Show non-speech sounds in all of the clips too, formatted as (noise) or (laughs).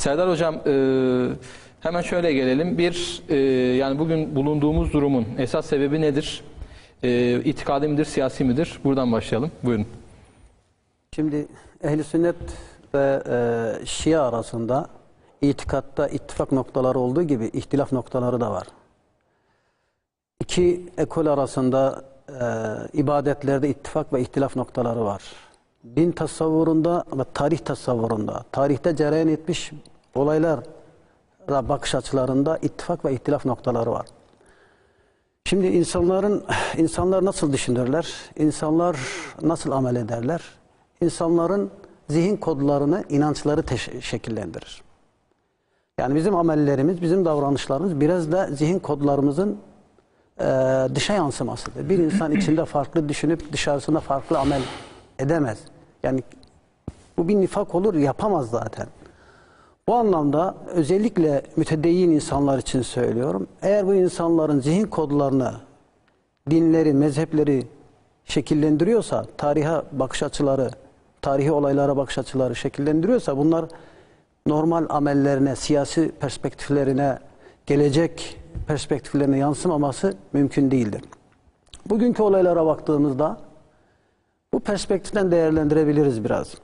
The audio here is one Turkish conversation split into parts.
Serdar Hocam e, hemen şöyle gelelim. Bir e, yani bugün bulunduğumuz durumun esas sebebi nedir? E, itikadi midir, siyasi midir? Buradan başlayalım. Buyurun. Şimdi ehli sünnet ve e, Şia arasında itikatta ittifak noktaları olduğu gibi ihtilaf noktaları da var. İki ekol arasında e, ibadetlerde ittifak ve ihtilaf noktaları var. Din tasavvurunda ve tarih tasavvurunda, tarihte cereyan etmiş olaylara bakış açılarında ittifak ve ihtilaf noktaları var. Şimdi insanların insanlar nasıl düşünürler? İnsanlar nasıl amel ederler? İnsanların zihin kodlarını, inançları şekillendirir. Yani bizim amellerimiz, bizim davranışlarımız biraz da zihin kodlarımızın e, dışa yansımasıdır. Bir insan içinde farklı düşünüp dışarısında farklı amel edemez. Yani bu bir nifak olur, yapamaz zaten. Bu anlamda özellikle mütedeyyin insanlar için söylüyorum. Eğer bu insanların zihin kodlarını, dinleri, mezhepleri şekillendiriyorsa, tarihe bakış açıları, tarihi olaylara bakış açıları şekillendiriyorsa bunlar normal amellerine, siyasi perspektiflerine, gelecek perspektiflerine yansımaması mümkün değildir. Bugünkü olaylara baktığımızda bu perspektiften değerlendirebiliriz biraz.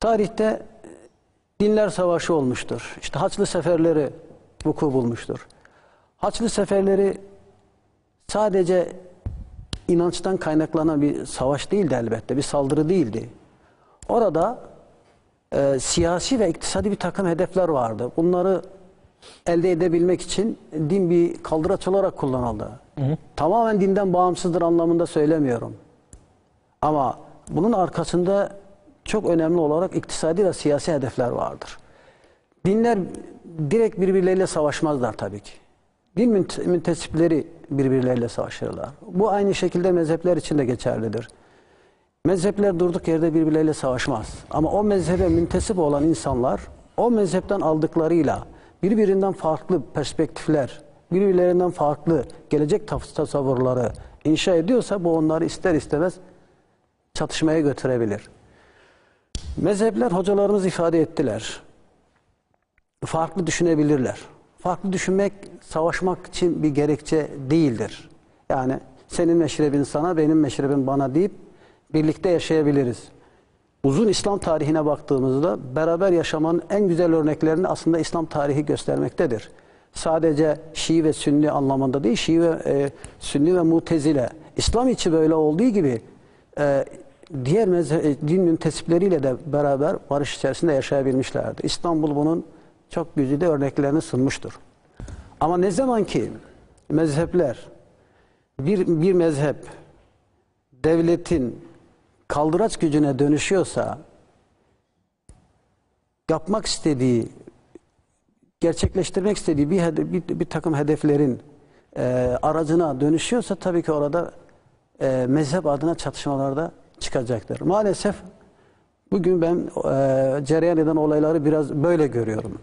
Tarihte dinler savaşı olmuştur. İşte Haçlı seferleri vuku bulmuştur. Haçlı seferleri sadece inançtan kaynaklanan bir savaş değildi elbette, bir saldırı değildi. Orada e, siyasi ve iktisadi bir takım hedefler vardı. Bunları elde edebilmek için din bir kaldıraç olarak kullanıldı. Tamamen dinden bağımsızdır anlamında söylemiyorum. Ama bunun arkasında çok önemli olarak iktisadi ve siyasi hedefler vardır. Dinler direkt birbirleriyle savaşmazlar tabii ki. Din münt- müntesipleri birbirleriyle savaşırlar. Bu aynı şekilde mezhepler için de geçerlidir. Mezhepler durduk yerde birbirleriyle savaşmaz. Ama o mezhebe müntesip olan insanlar o mezhepten aldıklarıyla birbirinden farklı perspektifler, birbirlerinden farklı gelecek tas- tasavvurları inşa ediyorsa bu onları ister istemez çatışmaya götürebilir. Mezhepler hocalarımız ifade ettiler. Farklı düşünebilirler. Farklı düşünmek savaşmak için bir gerekçe değildir. Yani senin meşrebin sana, benim meşrebim bana deyip birlikte yaşayabiliriz. Uzun İslam tarihine baktığımızda beraber yaşamanın en güzel örneklerini aslında İslam tarihi göstermektedir. Sadece Şii ve Sünni anlamında değil, Şii ve e, Sünni ve Mutezile. İslam içi böyle olduğu gibi e, diğer e, din müntesipleriyle de beraber barış içerisinde yaşayabilmişlerdi. İstanbul bunun çok güzide örneklerini sunmuştur. Ama ne zaman ki mezhepler bir, bir mezhep devletin kaldıraç gücüne dönüşüyorsa yapmak istediği gerçekleştirmek istediği bir, bir, bir takım hedeflerin e, aracına dönüşüyorsa tabii ki orada e, mezhep adına çatışmalar da çıkacaktır. Maalesef bugün ben e, cereyan eden olayları biraz böyle görüyorum.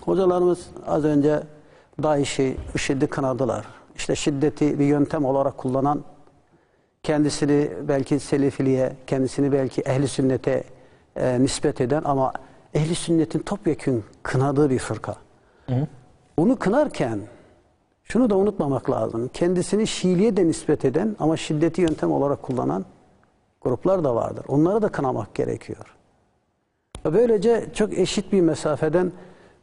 Hocalarımız az önce DAEŞ'i, IŞİD'i kınadılar. İşte şiddeti bir yöntem olarak kullanan, kendisini belki selefiliğe, kendisini belki ehli sünnete e, nispet eden ama ehli sünnetin topyekün kınadığı bir fırka. Bunu kınarken şunu da unutmamak lazım. Kendisini Şiiliğe de nispet eden ama şiddeti yöntem olarak kullanan gruplar da vardır. Onları da kınamak gerekiyor. Böylece çok eşit bir mesafeden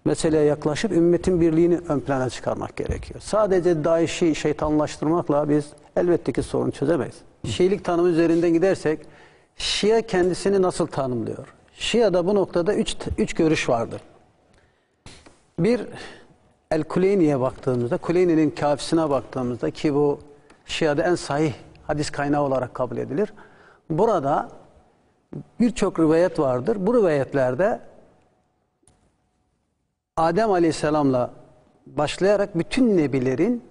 meseleye yaklaşıp ümmetin birliğini ön plana çıkarmak gerekiyor. Sadece DAEŞ'i şeytanlaştırmakla biz elbette ki sorun çözemeyiz. Şiilik tanımı üzerinden gidersek Şia kendisini nasıl tanımlıyor? Şia'da bu noktada üç, üç görüş vardır. Bir, El Kuleyni'ye baktığımızda, Kuleyni'nin kafisine baktığımızda ki bu Şia'da en sahih hadis kaynağı olarak kabul edilir. Burada birçok rivayet vardır. Bu rivayetlerde Adem Aleyhisselam'la başlayarak bütün nebilerin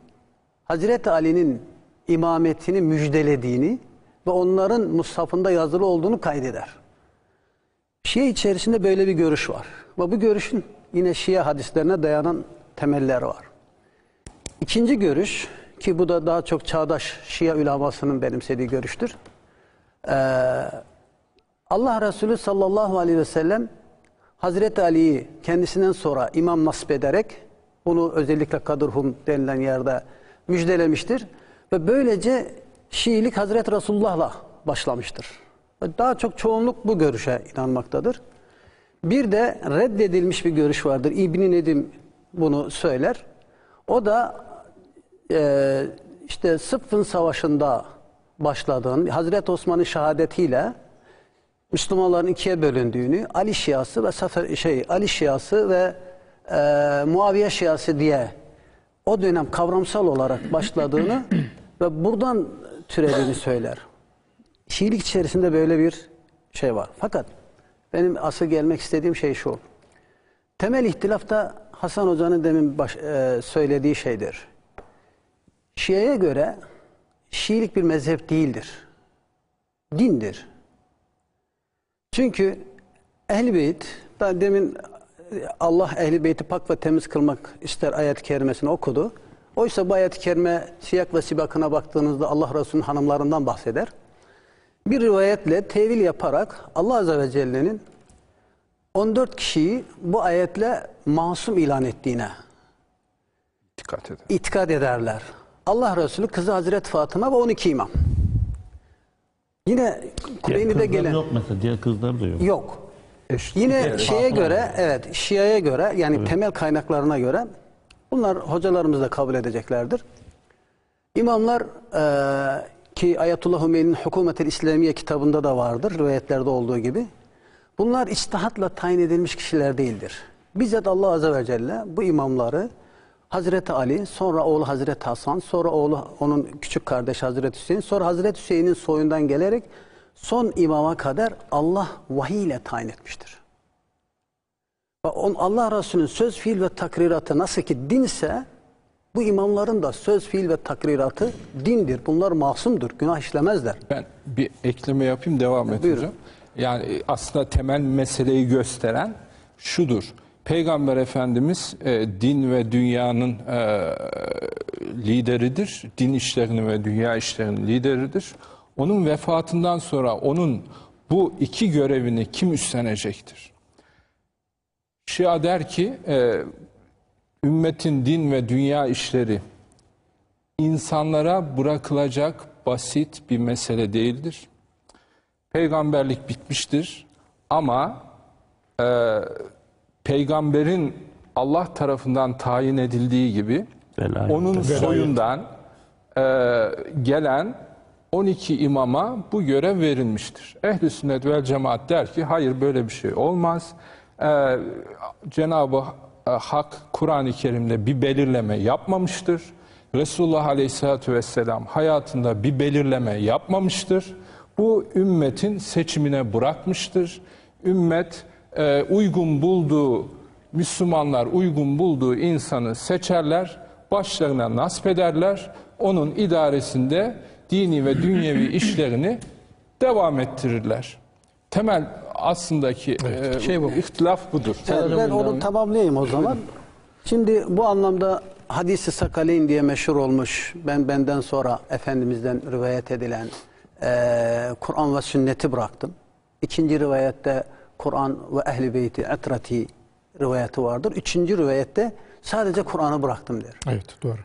Hazreti Ali'nin imametini müjdelediğini ve onların mushafında yazılı olduğunu kaydeder. Şia içerisinde böyle bir görüş var. Ve bu görüşün yine Şia hadislerine dayanan temeller var. İkinci görüş ki bu da daha çok çağdaş Şia ülamasının benimsediği görüştür. Ee, Allah Resulü sallallahu aleyhi ve sellem Hazreti Ali'yi kendisinden sonra imam nasip ederek bunu özellikle Kadırhum denilen yerde müjdelemiştir. Ve böylece Şiilik Hazreti Resulullah'la başlamıştır. Daha çok çoğunluk bu görüşe inanmaktadır. Bir de reddedilmiş bir görüş vardır. İbn Nedim bunu söyler. O da e, işte Sıffın Savaşı'nda başladığın Hazreti Osman'ın şehadetiyle Müslümanların ikiye bölündüğünü, Ali Şiası ve Safer, şey Ali Şiası ve e, Muaviye Şiası diye o dönem kavramsal olarak başladığını (clears throat) ve buradan türediğini söyler. Şiilik içerisinde böyle bir şey var. Fakat benim asıl gelmek istediğim şey şu. Temel ihtilaf da Hasan Hoca'nın demin baş, e, söylediği şeydir. Şia'ya göre Şiilik bir mezhep değildir. Dindir. Çünkü Ehl-i Beyt, daha demin Allah Ehl-i Beyt'i pak ve temiz kılmak ister ayet-i kerimesini okudu. Oysa bu ayet-i kerime siyak ve sibakına baktığınızda Allah Resulü'nün hanımlarından bahseder. Bir rivayetle tevil yaparak Allah Azze ve Celle'nin 14 kişiyi bu ayetle masum ilan ettiğine Dikkat edin. itikad ederler. Allah Resulü kızı Hazreti Fatıma ve 12 imam. Yine Kureyni'de gelen yok mesela. Diğer kızlar da yok. yok. Eş- Yine Evet, şeye göre, evet, Şia'ya göre yani temel kaynaklarına göre bunlar hocalarımız da kabul edeceklerdir. İmamlar eee, ki Ayetullah Hümeyni'nin Hukumet-i İslamiye kitabında da vardır, rivayetlerde olduğu gibi. Bunlar içtihatla tayin edilmiş kişiler değildir. Bizzat Allah Azze ve Celle bu imamları Hazreti Ali, sonra oğlu Hazreti Hasan, sonra oğlu onun küçük kardeşi Hazreti Hüseyin, sonra Hazreti Hüseyin'in soyundan gelerek son imama kadar Allah vahiy ile tayin etmiştir. Allah Resulü'nün söz, fiil ve takriratı nasıl ki dinse bu imamların da söz, fiil ve takriratı dindir. Bunlar masumdur, günah işlemezler. Ben bir ekleme yapayım devam Buyurun. edeceğim. Yani e, aslında temel meseleyi gösteren şudur. Peygamber Efendimiz e, din ve dünyanın e, lideridir. Din işlerinin ve dünya işlerinin lideridir. Onun vefatından sonra onun bu iki görevini kim üstlenecektir? Şia der ki e, ümmetin din ve dünya işleri insanlara bırakılacak basit bir mesele değildir. Peygamberlik bitmiştir ama e, peygamberin Allah tarafından tayin edildiği gibi Velayet. onun soyundan e, gelen 12 imama bu görev verilmiştir. Ehl-i sünnet vel cemaat der ki hayır böyle bir şey olmaz. E, Cenab-ı Hak Kur'an-ı Kerim'de bir belirleme yapmamıştır. Resulullah Aleyhisselatü Vesselam hayatında bir belirleme yapmamıştır. Bu ümmetin seçimine bırakmıştır. Ümmet e, uygun bulduğu Müslümanlar uygun bulduğu insanı seçerler, başlarına nasip ederler. Onun idaresinde dini ve dünyevi (clears throat) işlerini devam ettirirler. Temel aslındaki e, şey bu. ihtilaf budur. Evet, ben onu devam- tamamlayayım o zaman. (clears throat) Şimdi bu anlamda hadisi sakaleyn diye meşhur olmuş, ben benden sonra Efendimiz'den rivayet edilen eee, Kur'an ve sünneti bıraktım. İkinci rivayette Kur'an ve ehli beyti etrati rivayeti vardır. Üçüncü rivayette sadece Kur'an'ı bıraktım der. Evet doğru.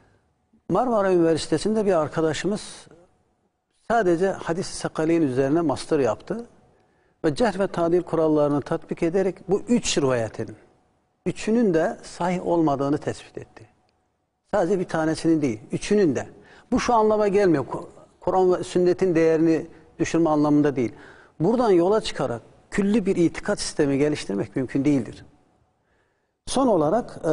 Marmara Üniversitesi'nde bir arkadaşımız sadece hadis-i sakaleyn üzerine master yaptı. Ve cerh ve tadil kurallarını tatbik ederek bu üç rivayetin, üçünün de sahih olmadığını tespit etti. Sadece bir tanesinin değil, üçünün de. Bu şu anlama gelmiyor. Ku- Kur'an ve sünnetin değerini düşürme anlamında değil. Buradan yola çıkarak külli bir itikat sistemi geliştirmek mümkün değildir. Son olarak e,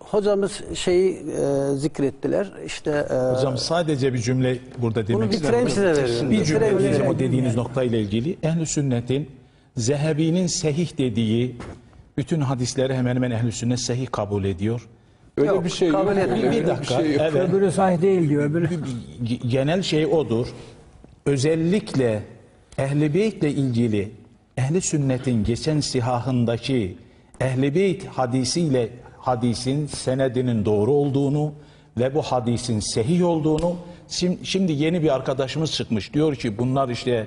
hocamız şeyi e, zikrettiler. İşte e, Hocam sadece bir cümle burada demek bitireyim size veriyorum. Bir cümle diyeceğim o dediğiniz noktayla ilgili. Ehl-i sünnetin Zehebi'nin sehih dediği bütün hadisleri hemen hemen ehl-i sünnet sehih kabul ediyor. Öyle Yok, bir şey yok. kabul etmiyorum. Bir bir dakika. şey yok. evet. Öbürü sahih değil diyor. Öbürü. Genel şey odur. Özellikle Ehl-i Beyt'le ilgili Ehli Sünnet'in geçen sihahındaki Ehl-i Beyt hadisiyle hadisin senedinin doğru olduğunu ve bu hadisin sehih olduğunu şimdi, yeni bir arkadaşımız çıkmış. Diyor ki bunlar işte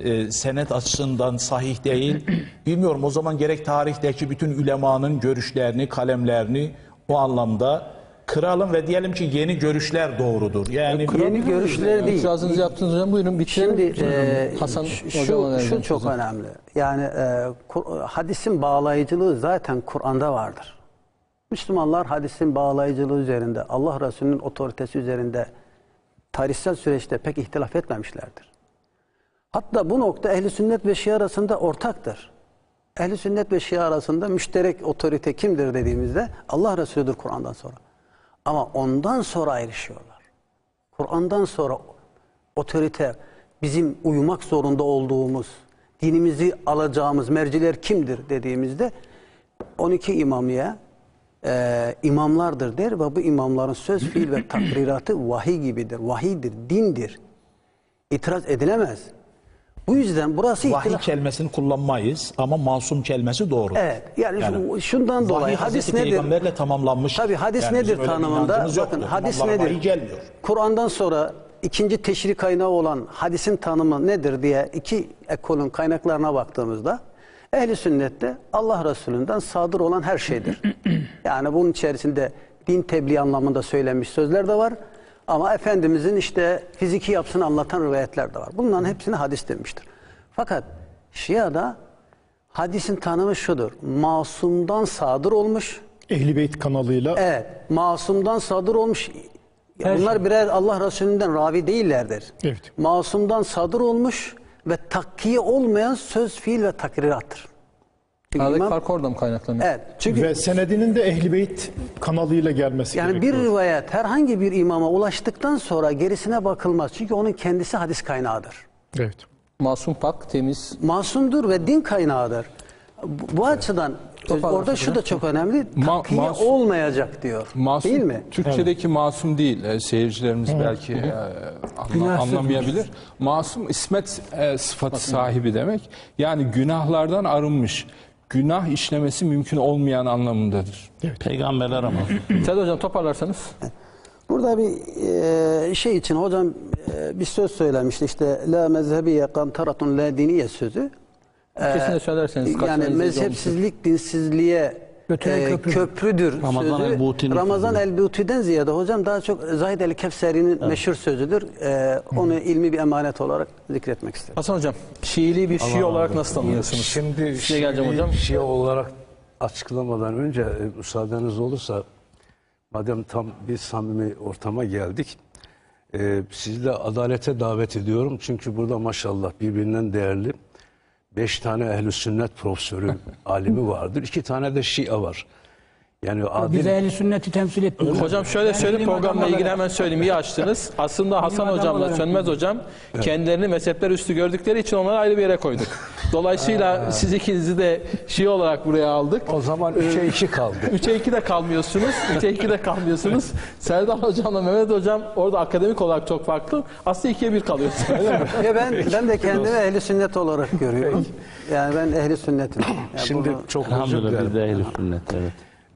e, senet açısından sahih değil. (clears throat) Bilmiyorum o zaman gerek tarihteki bütün ülemanın görüşlerini, kalemlerini o anlamda kıralım ve diyelim ki yeni görüşler doğrudur. Yani Yeni görüşler değil. İtirazınızı yaptınız hocam. Buyurun bitirelim. Şimdi e, Hasan şu, şu, çok sözü. önemli. Yani e, Kur- hadisin bağlayıcılığı zaten Kur'an'da vardır. Müslümanlar hadisin bağlayıcılığı üzerinde, Allah Resulü'nün otoritesi üzerinde tarihsel süreçte pek ihtilaf etmemişlerdir. Hatta bu nokta ehli sünnet ve Şia arasında ortaktır. Ehli sünnet ve Şia arasında müşterek otorite kimdir dediğimizde Allah Resulü'dür Kur'an'dan sonra. Ama ondan sonra ayrışıyorlar. Kur'an'dan sonra otorite bizim uyumak zorunda olduğumuz, dinimizi alacağımız merciler kimdir dediğimizde 12 imamiye e, imamlardır der ve bu imamların söz, fiil ve takriratı vahiy gibidir. Vahiydir, dindir. İtiraz edilemez. Bu yüzden burası vahiy ihtilaf- kelimesini kullanmayız ama masum kelimesi doğru. Evet. Yani, şu- şundan dolayı hadis nedir? Peygamberle tamamlanmış. Tabii hadis Yani nedir tanımında? Bakın yoktur. hadis İmamlara nedir? Kur'an'dan sonra ikinci teşri kaynağı olan hadisin tanımı nedir diye iki ekolün kaynaklarına baktığımızda ehli sünnette Allah Resulü'nden sadır olan her şeydir. (clears throat) yani bunun içerisinde din tebliğ anlamında söylenmiş sözler de var. Ama Efendimizin işte fiziki yapısını anlatan rivayetler de var. Bunların hepsine hadis demiştir. Fakat Şia'da hadisin tanımı şudur. Masumdan sadır olmuş, Ehli Beyt kanalıyla Evet, masumdan sadır olmuş. Bunlar birer Allah Resulü'nden ravi değillerdir. Evet. Masumdan sadır olmuş ve takkiye olmayan söz, fiil ve takrirattır. Çünkü Aradaki imam- fark orada mı kaynaklanıyor? evet, çünkü ve senedinin de Ehli Beyt kanalıyla gelmesi yani bir gerekiyor. rivayet herhangi bir imama ulaştıktan sonra gerisine bakılmaz. Çünkü onun kendisi hadis kaynağıdır. Evet. Masum pak, temiz. Masumdur ve din kaynağıdır. Bu, bu açıdan Toparlasın orada şu da çok önemli. Ma- Takkiye masum- olmayacak diyor. Masum, Değil mi? Türkçedeki masum değil. E, seyircilerimiz belki e, anla- anlamayabilir. Masum ismet e, sıfatı sahibi demek. Yani günahlardan arınmış. Günah işlemesi mümkün olmayan anlamındadır. Peygamberler ama. (laughs) Seyit hocam toparlarsanız. Burada bir e, şey için hocam e, bir söz söylemişti işte la mezhebiye kantaratun la diniye sözü. Kesin de söylerseniz. Yani mezhepsizlik dinsizliğe e, köprüdür Ramazan sözü. el-Buti'nin Ramazan el-Buti'den ziyade hocam daha çok Zahid el-Kefseri'nin meşhur sözüdür. E, onu ilmi bir emanet olarak zikretmek isterim. Hasan hocam, Şiiliği bir Şii olarak nasıl tanımlıyorsunuz? Şimdi Size geleceğim Şii- hocam. Şii olarak açıklamadan önce e, müsaadeniz olursa madem tam bir samimi ortama geldik e, sizi de adalete davet ediyorum. Çünkü burada maşallah birbirinden değerli beş tane ehl sünnet profesörü, (laughs) alimi vardır. iki tane de Şia var. Yani adil, Bize ehli sünneti temsil etmiyor. Hocam şöyle Ben söyleyeyim programla ilgili hemen söyleyeyim iyi açtınız. Aslında Hasan hocamla olarak Sönmez hocam kendilerini mezhepler üstü gördükleri için onları ayrı bir yere koyduk. Dolayısıyla siz ikinizi de Şii olarak buraya aldık. o zaman üçe iki kaldı. (laughs) 3'e 2 de kalmıyorsunuz. 3'e 2 de kalmıyorsunuz. Serdar hocamla Mehmet hocam orada akademik olarak çok farklı. Aslında 2'ye 1 kalıyorsunuz. Ya ben ben de kendimi ehli sünnet olarak görüyorum. Yani ben ehli sünnetim. Yani Şimdi bunu- çok özür dilerim. biz de ehli sünnet. Evet.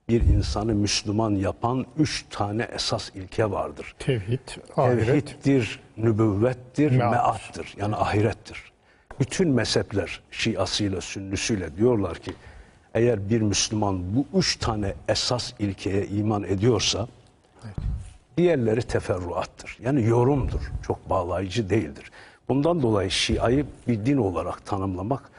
Bir insanı Müslüman yapan üç tane esas ilke vardır. Tevhid, ahiret. Tevhiddir, nübüvvettir, Meattır. meattır. Yani ahirettir. Bütün mezhepler Şiasıyla, Sünnüsüyle diyorlar ki eğer bir Müslüman bu üç tane esas ilkeye iman ediyorsa diğerleri teferruattır. Yani yorumdur. Çok bağlayıcı değildir. Bundan dolayı Şia'yı bir din olarak tanımlamak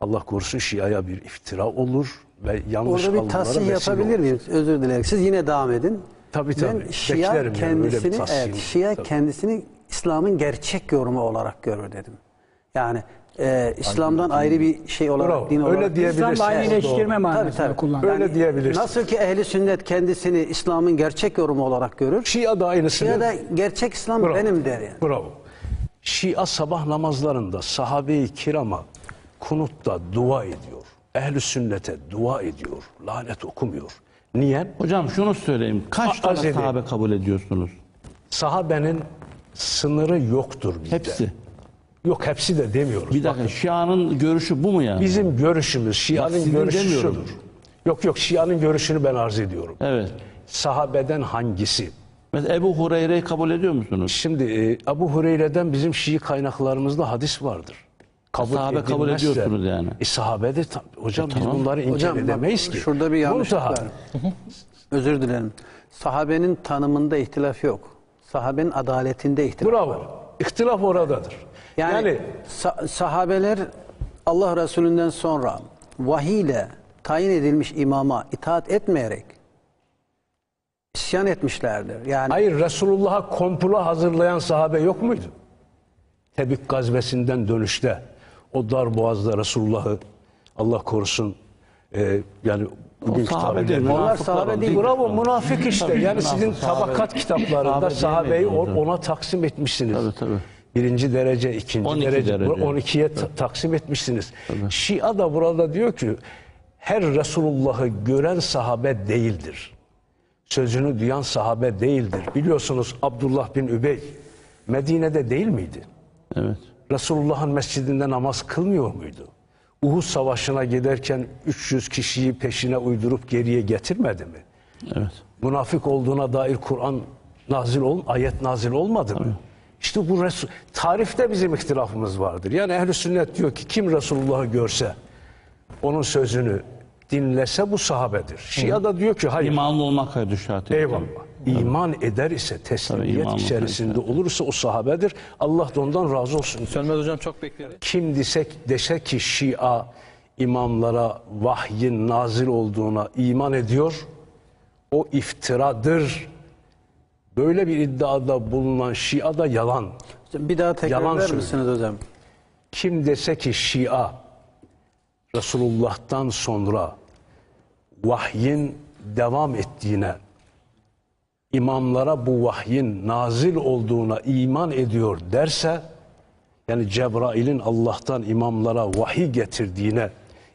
Allah korusun Şia'ya bir iftira olur ve yanlış Orada bir vesile yapabilir miyim? Özür dilerim. Siz yine devam edin. Tabii, tabii. Ben Şia Beklerim yani kendisini, tahsil. evet, Şia Tabii. kendisini İslam'ın gerçek yorumu olarak görür dedim. Yani e, İslam'dan ayrı bir şey olarak, Bravo. din olarak. Öyle diyebilirsin. İslam'la aynıleştirme tabii. kullanılır. Öyle diyebilirsin. Nasıl ki ehli sünnet kendisini İslam'ın gerçek yorumu olarak görür. Şia da aynısını. Şia da gerçek İslam Bravo. benim der yani. Bravo. Şia sabah namazlarında sahabe-i kirama kunutta dua ediyor. Ehl-i sünnete dua ediyor. Lanet okumuyor. Niye? Hocam şunu söyleyeyim. Kaç tane edeyim. sahabe kabul ediyorsunuz? Sahabenin sınırı yoktur bizde. Hepsi. Yok hepsi de demiyoruz. Bir dakika Bakın, Şia'nın görüşü bu mu yani? bizim görüşümüz, Şia'nın görüşü demiyorum. şudur. Yok yok Şia'nın görüşünü ben arz ediyorum. Evet. Sahabeden hangisi? Mesela Ebu Hureyre'yi kabul ediyor musunuz? Şimdi e, Abu Hureyre'den bizim Şii kaynaklarımızda hadis vardır. Kabul Sahabe kabul edilmezse- ediyorsunuz yani. E sahabe de hocam biz tamam. bunları inkar edemeyiz ki. şurada bir yanlışlık Muntaha. var. Özür dilerim. Sahabenin tanımında ihtilaf yok. Sahabenin adaletinde ihtilaf var. Bravo. İhtilaf oradadır. Yani, Yani, sa- sahabeler Allah Resulü'nden sonra vahiy ile tayin edilmiş imama itaat etmeyerek isyan etmişlerdir. Yani hayır Resulullah'a komplo hazırlayan sahabe yok muydu? Tebük gazvesinden dönüşte o dar boğazda Resulullah'ı Allah korusun e, yani bugün sahabe Onlar sahabe değil. Bravo münafık işte. Tabii, yani sizin sahabe- tabakat kitaplarında sahabe sahabeyi ona taksim etmişsiniz. Tabii, tabii. Birinci derece, ikinci 12 derece, derece. 12'ye ta- taksim etmişsiniz. Şia da burada diyor ki her Resulullah'ı gören sahabe değildir. Sözünü duyan sahabe değildir. Biliyorsunuz Abdullah bin Übey Medine'de değil miydi? Evet. Resulullah'ın mescidinde namaz kılmıyor muydu? Uhud Savaşı'na giderken 300 kişiyi peşine uydurup geriye getirmedi mi? Evet. Münafık olduğuna dair Kur'an nazil ol, ayet nazil olmadı mı? İşte bu Resul, tarifte bizim ihtilafımız vardır. Yani ehl sünnet diyor ki kim Resulullah'ı görse onun sözünü dinlese bu sahabedir. Şia da diyor ki hayır. İmanlı olmak hayır şart. Eyvallah. İman eder ise, teslimiyet imanlı içerisinde olursa o sahabedir. Allah da ondan razı olsun. Sönmez hocam çok bekleriz. Kim desek dese ki Şia imamlara vahyin nazil olduğuna iman ediyor, o iftiradır. Böyle bir iddiada bulunan Şia da yalan. bir daha tekrar Yalan eder söylüyor. misiniz hocam? Kim dese ki Şia Resulullah'tan sonra vahyin devam ettiğine, imamlara bu vahyin nazil olduğuna iman ediyor derse, yani Cebrail'in Allah'tan imamlara vahiy getirdiğine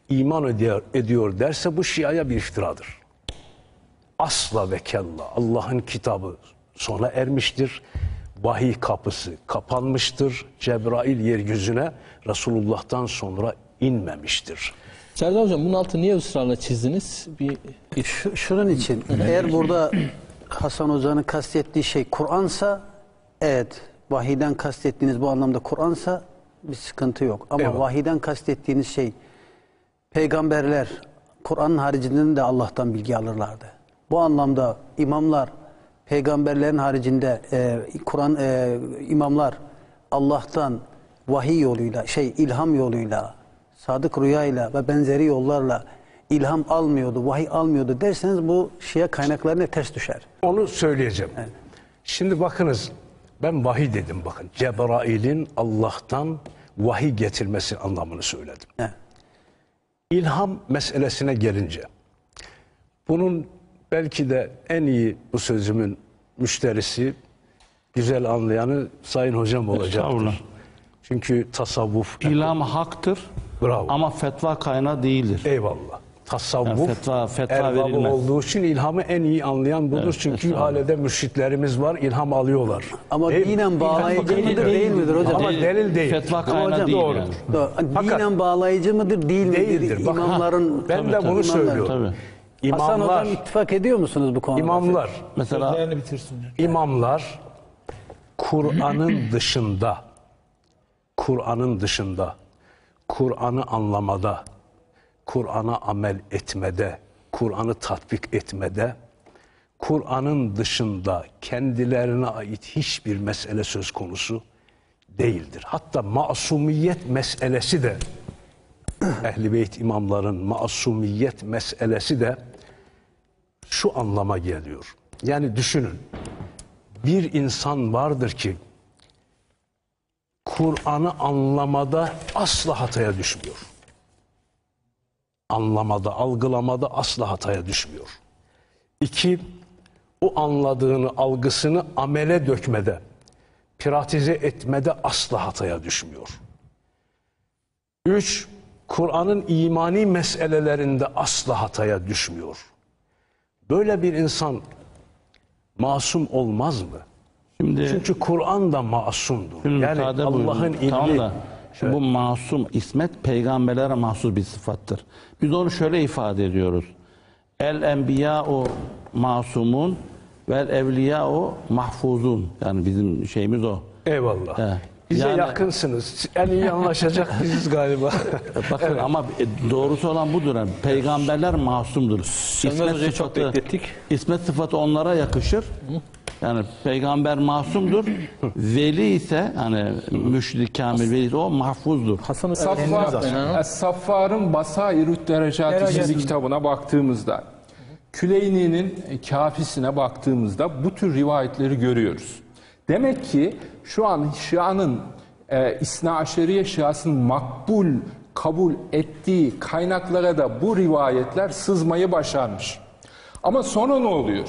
iman ediyor, ediyor derse bu Şia'ya bir iftiradır. Asla ve kella Allah'ın kitabı sona ermiştir. Vahiy kapısı kapanmıştır. Cebrail yeryüzüne Resulullah'tan sonra inmemiştir. Serdar hocam bunun altını niye ısrarla çizdiniz? Bir Şu, şunun için eğer burada Hasan Hoca'nın kastettiği şey Kur'ansa evet vahiden kastettiğiniz bu anlamda Kur'ansa bir sıkıntı yok. Ama Eyvallah. vahiden kastettiğiniz şey peygamberler Kur'an'ın haricinden de Allah'tan bilgi alırlardı. Bu anlamda imamlar peygamberlerin haricinde e, Kur'an e, imamlar Allah'tan vahiy yoluyla şey ilham yoluyla sadık rüyayla ve benzeri yollarla ilham almıyordu, vahiy almıyordu derseniz bu Şia kaynaklarına ters düşer. Onu söyleyeceğim. Şimdi bakınız ben vahiy dedim bakın. Cebrail'in Allah'tan vahiy getirmesi anlamını söyledim. Evet. İlham meselesine gelince bunun belki de en iyi bu sözümün müşterisi güzel anlayanı Sayın Hocam olacaktır. Çünkü tasavvuf İlham haktır. Bravo. Ama fetva kaynağı değildir. eyvallah. Tasavvuf Yani fetva- fetva erbabı verilmez. olduğu için ilhamı en iyi anlayan budur. Evet, Çünkü estağfurullah. halede mürşitlerimiz var, ilham alıyorlar. Ama Değil mi? dinen bağlayıcı Değil- mıdır değil, midir hocam? Ama delil değil. Fetva Ama kaynağı hocam, değil doğrudur. yani. Doğru. Fakat- dinen bağlayıcı mıdır değil midir? Değildir. Bak, İmamların Ben de Tabii, bunu tabii. söylüyorum. Tabii. Hasan İmamlar, hocam ittifak ediyor musunuz bu konuda? imamlar, Mesela imamlar Kur'an'ın dışında, Kur'an'ın dışında, Kur'an'ı anlamada, Kur'an'a amel etmede, Kur'an'ı tatbik etmede, Kur'an'ın dışında kendilerine ait hiçbir mesele söz konusu değildir. Hatta masumiyet meselesi de Ehl-i Beyt imamların masumiyet meselesi de şu anlama geliyor. Yani düşünün. Bir insan vardır ki Kur'an'ı anlamada asla hataya düşmüyor. Anlamada, algılamada asla hataya düşmüyor. İki, o anladığını, algısını amele dökmede, pratize etmede asla hataya düşmüyor. Üç, Kur'an'ın imani meselelerinde asla hataya düşmüyor. Böyle bir insan masum olmaz mı? Şimdi Çünkü Kur'an da masumdur. Yani. Allah'ın ilmi. Tamam da şimdi bu masum ismet peygamberlere mahsus bir sıfattır. Biz onu şöyle ifade ediyoruz. El enbiya o masumun vel evliya o mahfuzun. Yani bizim şeyimiz o. Eyvallah. He. Bize Yani- yakınsınız. En iyi anlaşacak (laughs) biziz galiba. Bakın ama e, doğrusu olan budur. Yani peygamberler masumdur. Sönmez Hoca'yı çok beklettik. İsmet sıfatı onlara yakışır. Yani peygamber masumdur. (laughs) Veli ise hani müşrik kamil veli ise o mahfuzdur. Hasan Saffar, Es- Saffar'ın Basairut Derecati isimli kitabına baktığımızda, Küleyni'nin kafisine baktığımızda bu tür rivayetleri görüyoruz. Demek ki şu an Şia'nın, e, İsna Aşeriye Şiasının makbul kabul ettiği kaynaklara da bu rivayetler sızmayı başarmış. Ama sonra ne oluyor?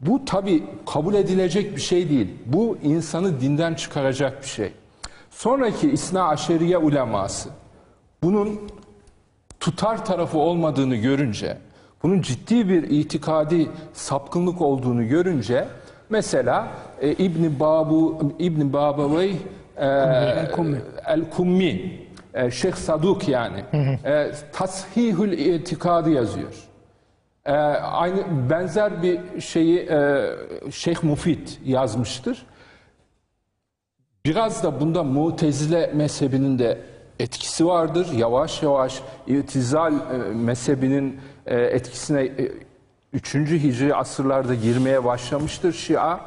Bu tabi kabul edilecek bir şey değil. Bu insanı dinden çıkaracak bir şey. Sonraki İsna Aşeriye uleması bunun tutar tarafı olmadığını görünce, bunun ciddi bir itikadi sapkınlık olduğunu görünce mesela e, İbn Babu İbn Babavey e, El-Kummi e, Şeyh Saduk yani e, Tashihül İtikadı yazıyor. E, aynı benzer bir şeyi e, Şeyh Mufid yazmıştır. Biraz da bunda Mutezile mezhebinin de etkisi vardır. Yavaş yavaş İtizal e, mezhebinin e, etkisine e, 3. Hicri asırlarda girmeye başlamıştır Şia.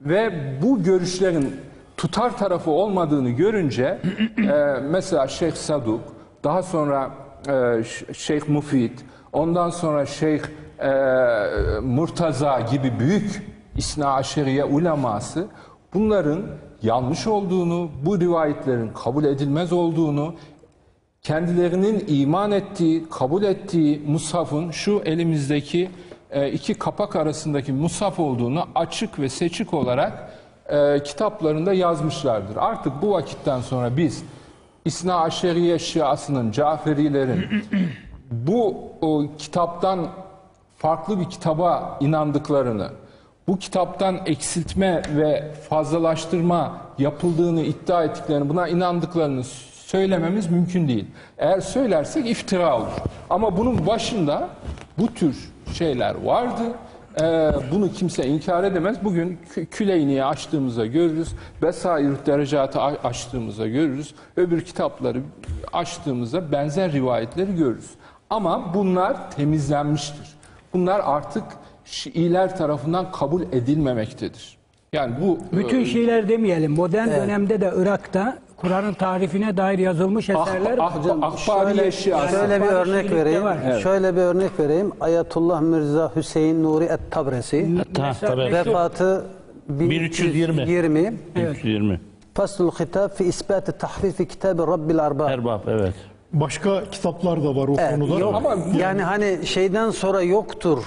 Ve bu görüşlerin tutar tarafı olmadığını görünce (clears throat) e, mesela Şeyh Saduk, daha sonra e, Şeyh Mufid, ondan sonra Şeyh e, Murtaza gibi büyük İsna Aşeriye uleması bunların yanlış olduğunu, bu rivayetlerin kabul edilmez olduğunu, kendilerinin iman ettiği, kabul ettiği mushafın şu elimizdeki iki kapak arasındaki mushaf olduğunu açık ve seçik olarak e, kitaplarında yazmışlardır. Artık bu vakitten sonra biz İsna Aşeriye Şiasının, Caferilerin (clears throat) bu o, kitaptan farklı bir kitaba inandıklarını, bu kitaptan eksiltme ve fazlalaştırma yapıldığını iddia ettiklerini, buna inandıklarını söylememiz mümkün değil. Eğer söylersek iftira olur. Ama bunun başında bu tür şeyler vardı. Ee, bunu kimse inkar edemez. Bugün Kü- Küleyni'yi açtığımızda görürüz. Besair Derecatı açtığımızda görürüz. Öbür kitapları açtığımızda benzer rivayetleri görürüz. Ama bunlar temizlenmiştir. Bunlar artık Şiiler tarafından kabul edilmemektedir. Yani bu Bütün e, Şiiler demeyelim. Modern dönemde de Irak'ta Kur'an'ın tarifine dair yazılmış ah- eserler ah- Hocam, Akbariye şöyle, Şiası. şöyle bir örnek Şiilikte vereyim. Evet. Şöyle bir örnek vereyim. Ayetullah Mirza Hüseyin Nuri Et-Tabresi vefatı 1320. 1320. 320. Faslul Hitap fi isbat tahrifi kitabı Rabbil Arbab. Erbab evet. Başka kitaplar da var o Evet, konuda. yok. Ama- yani hani şeyden sonra yoktur.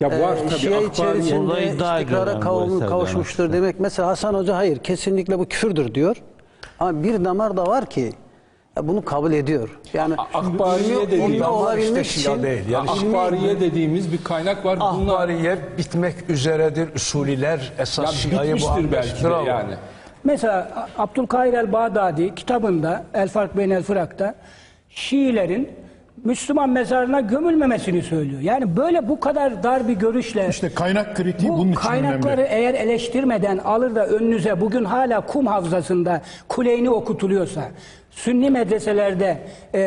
ya var Ee, tabii Burada içerisinde istikrara kavuşmuştur demek. Mesela Hasan Hoca hayır kesinlikle bu küfürdür diyor. Ama bir damar da var ki ya bunu kabul ediyor. Yani Akbariye ilmi- dediği ilmi olabilmek işte Şia için değil. Yani Akbariye dediğimiz bir kaynak var. Bunlar Ahbariye bitmek üzeredir. Usuliler esas ya Şia'yı bu bitmiştir belki de Bravo. yani. Mesela Abdülkahir el-Bağdadi kitabında El Fark Beynel Fırak'ta Şiilerin Müslüman mezarına gömülmemesini söylüyor. Yani böyle bu kadar dar bir görüşle İşte kaynak kritiği bu bunun için kaynakları önemli. eğer eleştirmeden alır da önünüze bugün hala kum havzasında Kuleyni okutuluyorsa Sünni medreselerde e,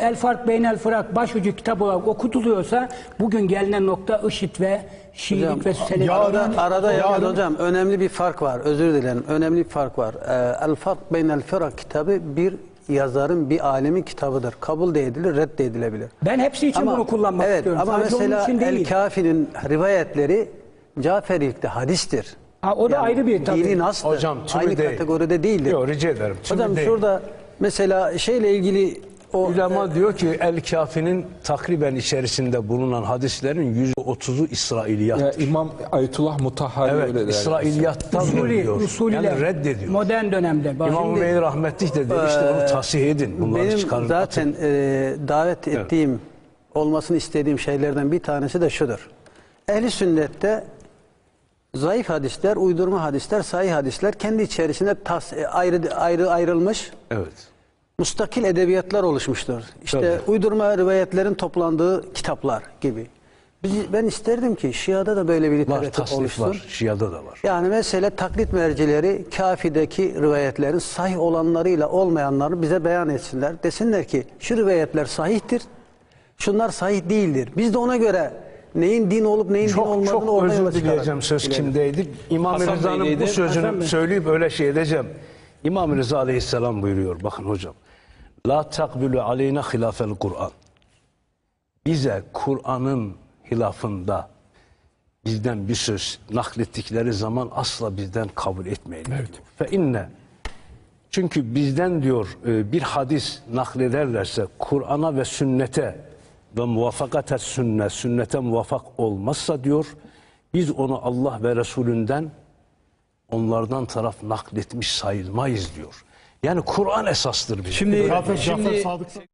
El Fark Beynel Fırak başucu kitap olarak okutuluyorsa bugün gelinen nokta IŞİD ve Şiilik Hocam, ve Selefi. yarın- Arada, arada Yarın- hocam önemli bir fark var. Özür dilerim. Önemli bir fark var. Ee, El Fark Beynel Firak kitabı bir yazarın, bir alemin kitabıdır. Kabul de edilir, red de edilebilir. Ben hepsi için bunu kullanmak evet, istiyorum. Ama Sadece mesela için El değil. Kafi'nin rivayetleri Caferilikte hadistir. Ha, o da ayrı bir tabii. Dini nasıl? Hocam tümü Aynı değil. kategoride değildir. Yok rica ederim. Hocam değil. şurada mesela şeyle ilgili o Ulema diyor ki El Kafi'nin takriben içerisinde bulunan hadislerin %30'u İsrailiyat. Ya İmam Ayetullah Mutahhari öyle Evet, der. İsrailiyattan Usulü, diyor. usulüyle Yani reddediyor. modern dönemde. Bak, İmam Bey rahmetli de dedi işte bunu tasih edin. Bunları Benim çıkarın. zaten e, davet ettiğim, olmasını istediğim şeylerden bir tanesi de şudur. Ehli sünnette zayıf hadisler, uydurma hadisler, sahih hadisler kendi içerisinde tas, e, ayrı ayrı ayrılmış Evet. Mustakil edebiyatlar oluşmuştur. İşte uydurma rivayetlerin toplandığı kitaplar gibi. Biz, ben isterdim ki Şia'da da böyle bir literatür oluşsun. var. Şia'da da var. Yani mesela taklit mercileri kafideki rivayetlerin sahih olanlarıyla olmayanları bize beyan etsinler. Desinler ki şu rivayetler sahihtir, şunlar sahih değildir. Biz de ona göre neyin din olup neyin din Çok olmadığını çok orada yola özür çıkaralım. dileyeceğim söz Bilelim. kimdeydi? İmam Rıza'nın bu sözünü söyleyip öyle şey edeceğim. İmam Rıza Aleyhisselam buyuruyor bakın hocam. La takbülü aleyna hilafel Kur'an. Bize Kur'an'ın hilafında bizden bir söz naklettikleri zaman asla bizden kabul etmeyin. diyor. Fe inne çünkü bizden diyor e, bir hadis naklederlerse Kur'an'a ve sünnete ve muvafakate sünne, sünnete muvafak olmazsa diyor biz onu Allah ve Resulünden onlardan taraf nakletmiş sayılmayız diyor. Yani Kur'an esastır bizim. Şimdi, Zafer şimdi Cafer Sadık